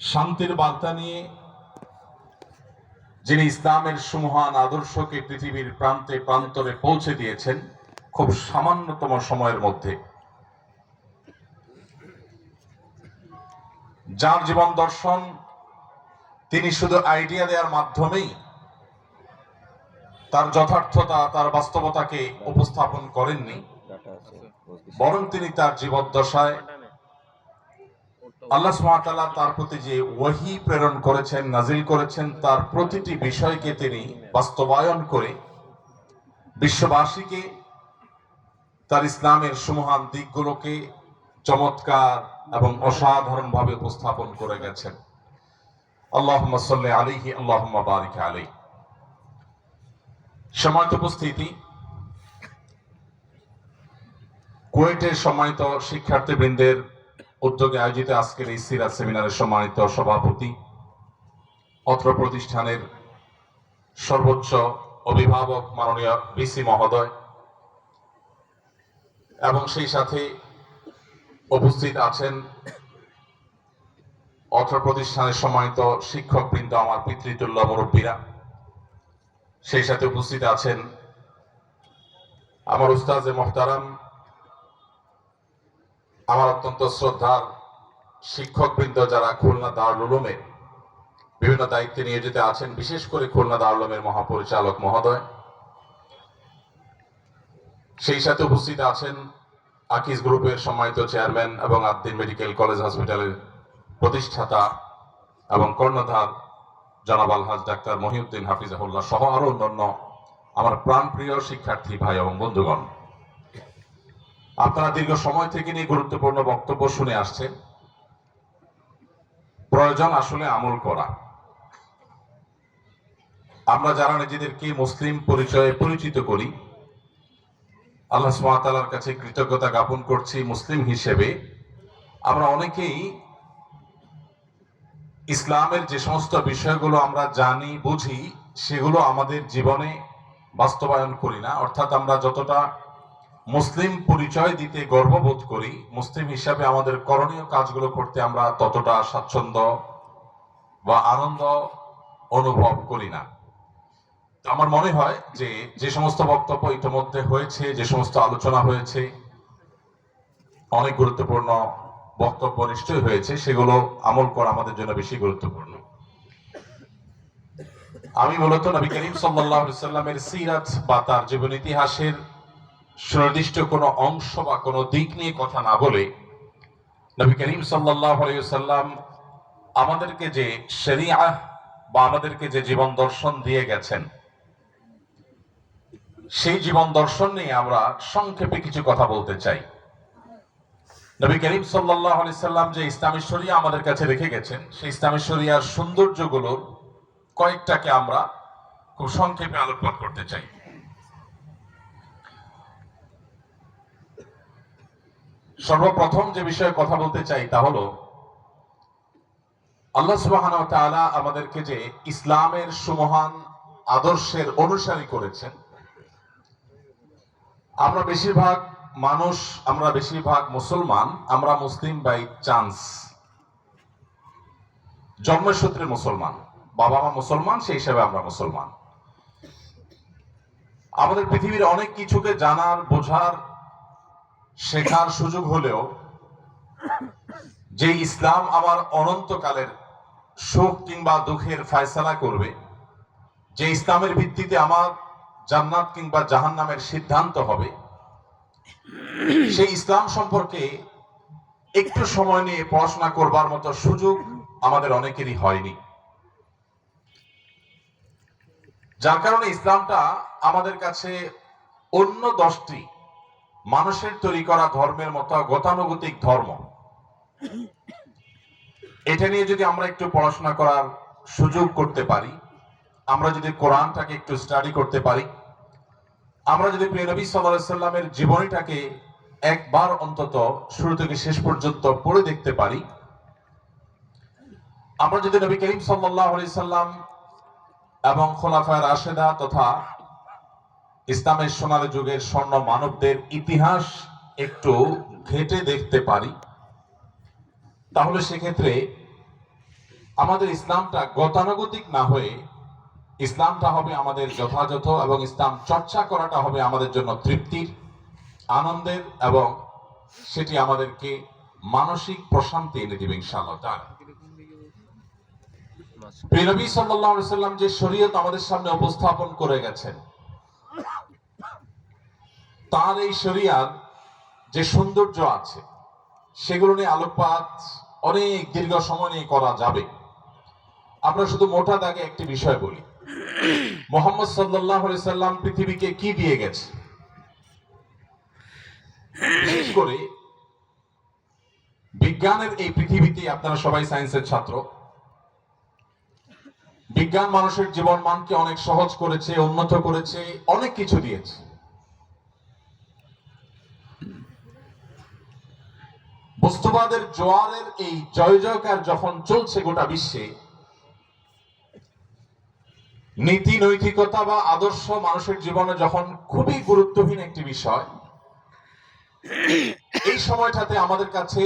শান্তির বার্তা নিয়ে যিনি ইসলামের সুমহান আদর্শকে পৃথিবীর প্রান্তে প্রান্তরে পৌঁছে দিয়েছেন খুব সামান্যতম সময়ের মধ্যে। যার জীবন দর্শন তিনি শুধু আইডিয়া দেওয়ার মাধ্যমেই তার যথার্থতা, তার বাস্তবতাকে উপস্থাপন করেননি, বরং তিনি তার জীবদ্দশায় আল্লাহ সুবহানাহু তার প্রতি যে ওয়াহি প্রেরণ করেছেন নাজিল করেছেন, তার প্রতিটি বিষয়কে তিনি বাস্তবায়ন করে বিশ্ববাসীকে, তার ইসলামের সুমহান দিকগুলোকে চমৎকার এবং অসাধারণভাবে উপস্থাপন করে গেছেন। আল্লাহুম্মা সাল্লি আলাইহি, আল্লাহুম্মা বারিক আলাইহি। সময়ত উপস্থিতি, কুয়েটের সম্মানিত শিক্ষার্থীবৃন্দের উদ্যোগে আয়োজিত আজকের এই সিরাজ সেমিনারের সম্মানিত সভাপতি, অত্র প্রতিষ্ঠানের সর্বোচ্চ অভিভাবক মাননীয় বিসি মহোদয় এবং সেই সাথে উপস্থিত আছেন অত্র প্রতিষ্ঠানের সম্মানিত শিক্ষকবৃন্দ, আমার পিতৃতুল্য মুরব্বীরা। সেই সাথে উপস্থিত আছেন আমার উস্তাজে মোহতারাম আমার অত্যন্ত শ্রদ্ধার শিক্ষকবৃন্দ যারা খুলনা দারুল উলুমে বিভিন্ন দায়িত্বে নিয়োজিত আছেন, বিশেষ করে খুলনা দারুল উলুমের মহাপরিচালক মহোদয়। সেই সাথে উপস্থিত আছেন আকিজ গ্রুপের সম্মানিত চেয়ারম্যান এবং আদ্দিন মেডিকেল কলেজ হসপিটালের প্রতিষ্ঠাতা এবং কর্ণধার জনাব আলহাজ ডাক্তার মহিউদ্দিন হাফিজাহুল্লাহ সহ আরও অন্যান্য আমার প্রাণপ্রিয় শিক্ষার্থী ভাই এবং বন্ধুগণ। আপনারা দীর্ঘ সময় থেকে নিয়ে গুরুত্বপূর্ণ বক্তব্য শুনে আসছেন। প্রয়োজন আসলে আমল করা। আমরা যারা নিজেদেরকে মুসলিম পরিচয়ে পরিচিত করি, আল্লাহ সুবহানাহু কাছে কৃতজ্ঞতা জ্ঞাপন করছি মুসলিম হিসেবে। আমরা অনেকেই ইসলামের যে সমস্ত বিষয়গুলো আমরা জানি, বুঝি, সেগুলো আমাদের জীবনে বাস্তবায়ন করি না। অর্থাৎ আমরা যতটা মুসলিম পরিচয় দিতে গর্ববোধ করি। মুসলিম হিসাবে আমাদের করণীয় কাজগুলো করতে আমরা ততটা স্বাচ্ছন্দ্য বা আনন্দ অনুভব করি না। আমার মনে হয় যে যে সমস্ত বক্তব্য ইতিমধ্যে হয়েছে, যে সমস্ত আলোচনা হয়েছে, অনেক গুরুত্বপূর্ণ বক্তব্য নিশ্চয়ই হয়েছে, সেগুলো আমল করা আমাদের জন্য বেশি গুরুত্বপূর্ণ। আমি মূলত নবী করিম আলাইহি সাল্লামের সিরাত বা তার জীবন ইতিহাসের সুনির্দিষ্ট কোনো অংশ বা কোনো দিক নিয়ে কথা না বলে নবী করিম সাল্লাম আমাদেরকে যে শরিয়া বা আমাদেরকে যে জীবন দর্শন দিয়ে গেছেন, সেই জীবন দর্শন নিয়ে আমরা সংক্ষেপে কিছু কথা বলতে চাই। নবী করিম সাল্লাহ আলি সাল্লাম যে ইসলামী শরিয়া আমাদের কাছে রেখে গেছেন, সেই ইসলামী শরিয়ার সৌন্দর্যগুলোর কয়েকটাকে আমরা খুব সংক্ষেপে আলোকপাত করতে চাই। সর্বপ্রথম যে বিষয়ে কথা বলতে চাই তা হলো, আল্লাহ সুবাহ আমাদেরকে যে ইসলামের সুমহান আদর্শের অনুসারী করেছেন, আমরা বেশিরভাগ মানুষ, আমরা বেশিরভাগ মুসলমান, আমরা মুসলিম বাই চান্স। জন্মসূত্রে মুসলমান বাবা মা মুসলমান, সেই হিসাবে আমরা মুসলমান। আমাদের পৃথিবীর অনেক কিছুকে জানার, বোঝার শেখার সুযোগ হলেও যে ইসলাম আমার অনন্তকালের সুখ কিংবা দুঃখের ফায়সালা করবে, যে ইসলামের ভিত্তিতে আমার জান্নাত কিংবা জাহান নামের সিদ্ধান্ত হবে, সেই ইসলাম সম্পর্কে একটু সময় নিয়ে পড়াশোনা করবার মতো সুযোগ আমাদের অনেকেরই হয়নি। যার কারণে ইসলামটা আমাদের কাছে অন্য দশটি মানুষের তৈরি করা ধর্মের মতো গতানুগতিক ধর্ম। এটা নিয়ে যদি আমরা একটু পড়াশোনা করার সুযোগ করতে পারি, আমরা যদি কোরআনটাকে একটু স্টাডি করতে পারি, আমরা যদি প্রিয় নবী সাল্লামের জীবনীটাকে একবার অন্তত শুরু থেকে শেষ পর্যন্ত পড়ে দেখতে পারি, আমরা যদি নবী করিম সাল্লাহ সাল্লাম এবং খোলাফায় রাশেদা তথা ইসলামের সোনালী যুগের স্বর্ণ মানবদের ইতিহাস একটু ঘেটে দেখতে পারি। তাহলে সেক্ষেত্রে আমাদের ইসলামটা গতানুগতিক না হয়ে ইসলামটা হবে আমাদের যথাযথ এবং ইসলাম চর্চা করাটা হবে আমাদের জন্য তৃপ্তির, আনন্দের এবং সেটি আমাদেরকে মানসিক প্রশান্তি এনে দিবে ইনশাআল্লাহ সাল্লাম যে শরীয়ত আমাদের সামনে উপস্থাপন করে গেছেন তার এই শরিয়ার যে সৌন্দর্য আছে, সেগুলো নিয়ে আলোকপাত অনেক দীর্ঘ সময় নিয়ে করা যাবে। আমরা শুধু মোটা দাগে একটি বিষয় বলি। মোহাম্মদ সাল্লাহ সাল্লাম পৃথিবীকে কি দিয়ে গেছে? বিশেষ করে বিজ্ঞানের এই পৃথিবীতে আপনারা সবাই সায়েন্সের ছাত্র। বিজ্ঞান মানুষের জীবন মানকে অনেক সহজ করেছে, উন্নত করেছে, অনেক কিছু দিয়েছে। বস্তুবাদের জোয়ারের এই জয় জয়কার যখন চলছে গোটা বিশ্বে, নীতি নৈতিকতা বা আদর্শ মানুষের জীবনে যখন খুবই গুরুত্বহীন একটি বিষয়, এই সময়টাতে আমাদের কাছে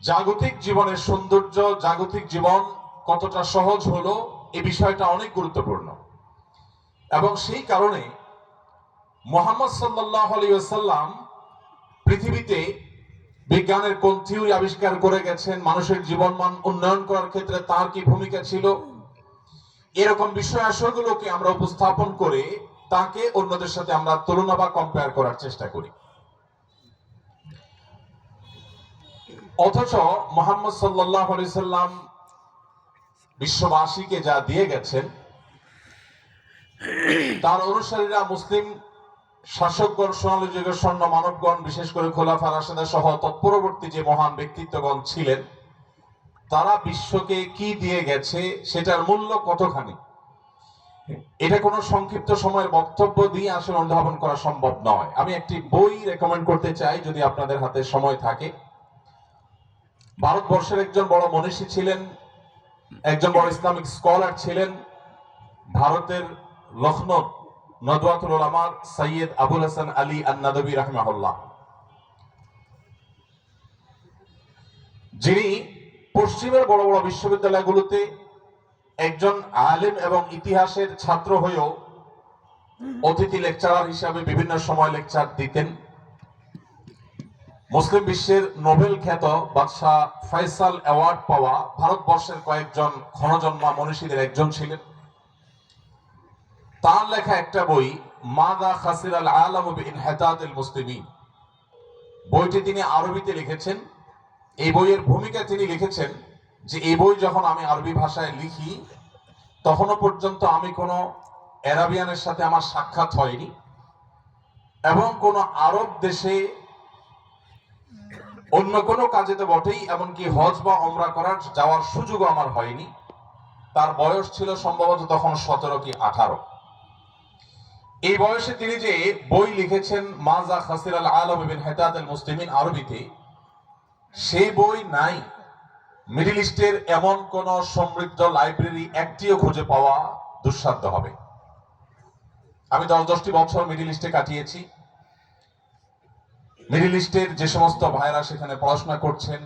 জাগতিক জীবনের সৌন্দর্য, জাগতিক জীবন কতটা সহজ হলো এই বিষয়টা অনেক গুরুত্বপূর্ণ। এবং সেই কারণে মোহাম্মদ সাল্লাহ আলিয়াল্লাম পৃথিবীতে বিজ্ঞানের কোন থিওরি আবিষ্কার করে গেছেন? মানুষের জীবনমান উন্নয়ন করার ক্ষেত্রে তার কি ভূমিকা ছিল? এরকম বিষয় আশয়গুলোকে আমরা উপস্থাপন করে তাকে অন্যদের সাথে আমরা তুলনা বা কম্পেয়ার করার চেষ্টা করি। অথচ মোহাম্মদ সাল্লাহ সাল্লাম বিশ্ববাসীকে যা দিয়ে গেছেন, তার অনুসারীরা মুসলিম শাসকগণ, সোনালী যুগের স্বর্ণ মানবগণ, বিশেষ করে খোলাফা রাশেদা সহ তৎপরবর্তী যে মহান ব্যক্তিত্বগণ ছিলেন, তারা বিশ্বকে কি দিয়ে গেছে, সেটার মূল্য কতখানি? এটা কোনো সংক্ষিপ্ত সময়ের বক্তব্য দিয়ে আসলে অনুধাবন করা সম্ভব নয়। আমি একটি বই রেকমেন্ড করতে চাই, যদি আপনাদের হাতে সময় থাকে। ভারতবর্ষের একজন বড় মনীষী ছিলেন, একজন বড় ইসলামিক স্কলার ছিলেন, ভারতের লখনৌ ওলামার সৈয়দ আবুল হাসান আলী যিনি পশ্চিমের বড় বড় বিশ্ববিদ্যালয়গুলোতে একজন আলেম এবং ইতিহাসের ছাত্র হয়েও অতিথি লেকচারার হিসাবে বিভিন্ন সময় লেকচার দিতেন। মুসলিম বিশ্বের নোবেল খ্যাত বাদশাহ ফয়সাল অ্যাওয়ার্ড পাওয়া ভারতবর্ষের কয়েকজন ক্ষণজন্মা মনীষীদের একজন ছিলেন। তার লেখা একটা বই মাদা খাসির আল আলম ইনহেতাদ মুসলিমিন বইটি তিনি আরবিতে লিখেছেন। এই বইয়ের ভূমিকা তিনি লিখেছেন যে, এই বই যখন আমি আরবি ভাষায় লিখি, তখনও পর্যন্ত আমি কোনো অ্যারাবিয়ানের সাথে আমার সাক্ষাৎ হয়নি এবং কোনো আরব দেশে অন্য কোনো কাজে তো বটেই, এমনকি হজ বা অমরা করার যাওয়ার সুযোগও আমার হয়নি। তার বয়স ছিল সম্ভবত তখন সতেরো কি আঠারো। এই বয়সে তিনি যে বই লিখেছেন মাজা খাসির আল আলম বিন হেতাত আল মুসলিমিন আরবিতে, সেই বই নাই। মিডিল ইস্টের এমন কোন সমৃদ্ধ লাইব্রেরি একটিও খুঁজে পাওয়া দুঃসাধ্য হবে। আমি দশ দশটি বছর মিডিল ইস্টে কাটিয়েছি। মিডিল ইস্টের যে সমস্ত ভাইরা সেখানে পড়াশোনা করছেন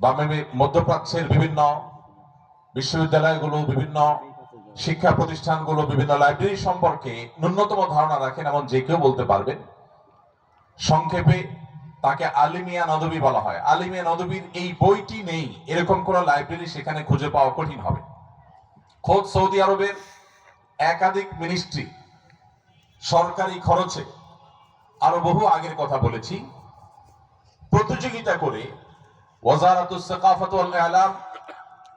বা মধ্যপ্রাচ্যের বিভিন্ন বিশ্ববিদ্যালয়গুলো, বিভিন্ন শিক্ষা প্রতিষ্ঠানগুলো বিভিন্ন লাইব্রেরি সম্পর্কে ন্যূনতম ধারণা রাখেন এমন যে কেউ বলতে পারবেন। সংক্ষেপে তাকে আলিমিয়া নদবী বলা হয়। আলিমিয়া নদবীর এই বইটি নেই, এরকম কোন লাইব্রেরি সেখানে খুঁজে পাওয়া কঠিন হবে। খোদ সৌদি আরবের একাধিক মিনিস্ট্রি সরকারি খরচে, আরও বহু আগের কথা বলেছি। প্রতিযোগিতা করে ওয়াজারাতুস সাকাফাত ওয়াল ইলাম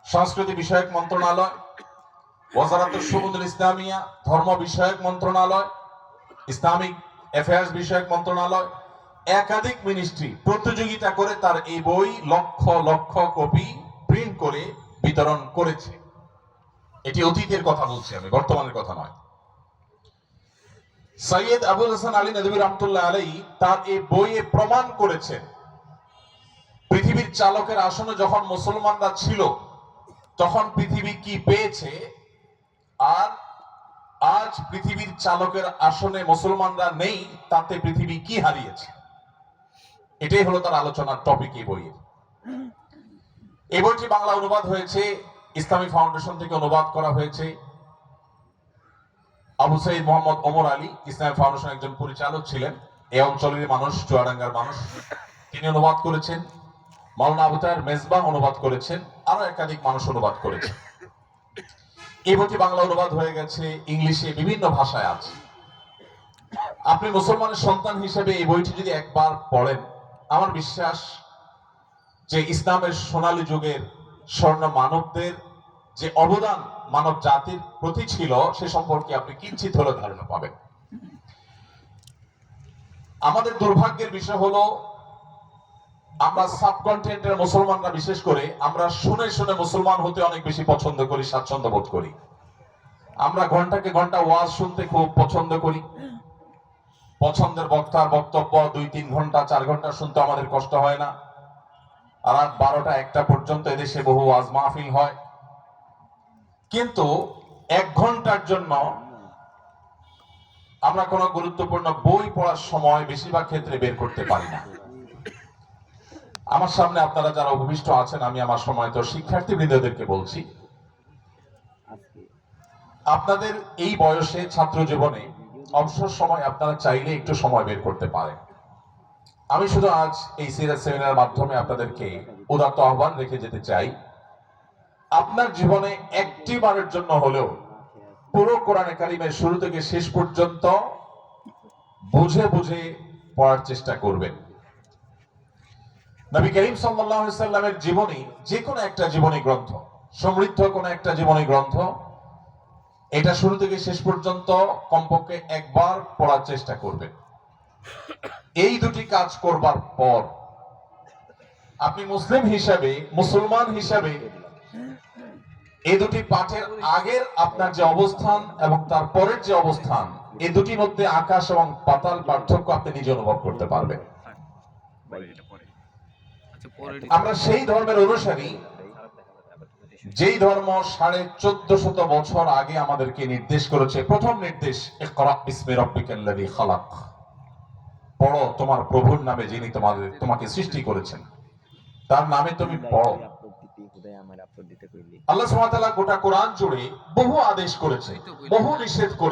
সংস্কৃতি বিষয়ক মন্ত্রণালয় ওয়াজারাতুল শুহুদুল ইসলামিয়া, ধর্ম বিষয়ক মন্ত্রণালয়, ইসলামিক অ্যাফেয়ার্স বিষয়ক মন্ত্রণালয়, একাধিক মিনিস্ট্রি প্রতিযোগিতা করে তার এই বই লক্ষ লক্ষ কপি প্রিন্ট করে বিতরণ করেছে। এটি অতীতের কথা বলছি আমি, বর্তমানের কথা নয়। সৈয়দ আবুল হাসান আলী নদী রহমতুল্লাহ আলাই তার এই বইয়ে প্রমাণ করেছেন, পৃথিবীর চালকের আসনে যখন মুসলমানরা ছিল, তখন পৃথিবী কি পেয়েছে আর আজ পৃথিবীর চালকের আসনে মুসলমানরা নেই, তাতে পৃথিবী কি হারিয়েছে? এটাই হলো তার আলোচনার টপিক এই বইয়ের। এই বইটি বাংলা অনুবাদ হয়েছে, ইসলামী ফাউন্ডেশন থেকে অনুবাদ করা হয়েছে। আবু সাইদ মোহাম্মদ ওমর আলী, ইসলামী ফাউন্ডেশন একজন পরিচালক ছিলেন। এই অঞ্চলের মানুষ, চুয়াডাঙ্গার মানুষ। তিনি অনুবাদ করেছেন। মাওলানা আবু তাহের মেজবাহ অনুবাদ করেছেন। আরও একাধিক মানুষ অনুবাদ করেছেন। এই বইটি বাংলা অনুবাদ হয়ে গেছে, ইংলিশে বিভিন্ন ভাষায় আছে। আপনি মুসলমানের সন্তান হিসেবে এই বইটি যদি একবার পড়েন, আমার বিশ্বাস যে ইসলামের সোনালী যুগের স্বর্ণ মানবদের যে অবদান মানব জাতির প্রতি ছিল, সে সম্পর্কে আপনি কিঞ্চিত হলে ধারণা পাবেন। আমাদের দুর্ভাগ্যের বিষয় হলো আমরা সাবকন্টিনেন্টের মুসলমানরা বিশেষ করে, আমরা শুনে শুনে মুসলমান হতে অনেক বেশি পছন্দ করি, স্বাচ্ছন্দ্য বোধ করি। আমরা ঘন্টাকে ঘণ্টা ওয়াজ শুনতে খুব পছন্দ করি। পছন্দের বক্তার বক্তব্য দুই তিন ঘণ্টা, চার ঘণ্টা শুনতে আমাদের কষ্ট হয় না। রাত বারোটা একটা পর্যন্ত এদেশে বহু ওয়াজ মাহফিল হয়। কিন্তু এক ঘণ্টার জন্য আমরা কোনো গুরুত্বপূর্ণ বই পড়ার সময় বেশিরভাগ ক্ষেত্রে বের করতে পারি না। আমার সামনে আপনারা যারা উপবিষ্ট আছেন, আমি আমার সময় তো শিক্ষার্থী বৃন্দদেরকে বলছি। আপনাদের এই বয়সে ছাত্র জীবনে অবসর সময় আপনারা চাইলে একটু সময় বের করতে পারেন। আমি শুধু আজ এই সিরিয়াস সেমিনার মাধ্যমে আপনাদেরকে উদাত্ত আহ্বান রেখে যেতে চাই। আপনার জীবনে একটি বারের জন্য হলেও পুরো কোরআনে কারিমের শুরু থেকে শেষ পর্যন্ত বুঝে বুঝে পড়ার চেষ্টা করবেন। নবী করিম সাল্লামের জীবনী যে কোনো একটা জীবনী গ্রন্থ, সমৃদ্ধ কোনো একটা জীবনী গ্রন্থ, এটা শুরু থেকে শেষ পর্যন্ত কমপক্ষে একবার পড়ার চেষ্টা করবেন। এই দুটি কাজ করবার পর আপনি মুসলিম হিসাবে, মুসলমান হিসাবে এই দুটি পাঠের আগের আপনার যে অবস্থান এবং তার পরের যে অবস্থান এই দুটির মধ্যে আকাশ এবং পাতাল পার্থক্য আপনি নিজে অনুভব করতে পারবেন। আমরা সেই ধর্মের অনুসারী যেই ধর্ম সাড়ে চোদ্দ শত বছর আগে আমাদেরকে নির্দেশ করেছে প্রথম নির্দেশ খালাক। পড়ো তোমার প্রভুর নামে যিনি তোমাদের তোমাকে সৃষ্টি করেছেন। তার নামে তুমি পড়ো। আল্লাহ গোটা কোরআন জুড়ে বহু আদেশ করেছে বহু নিষেধ করেছে।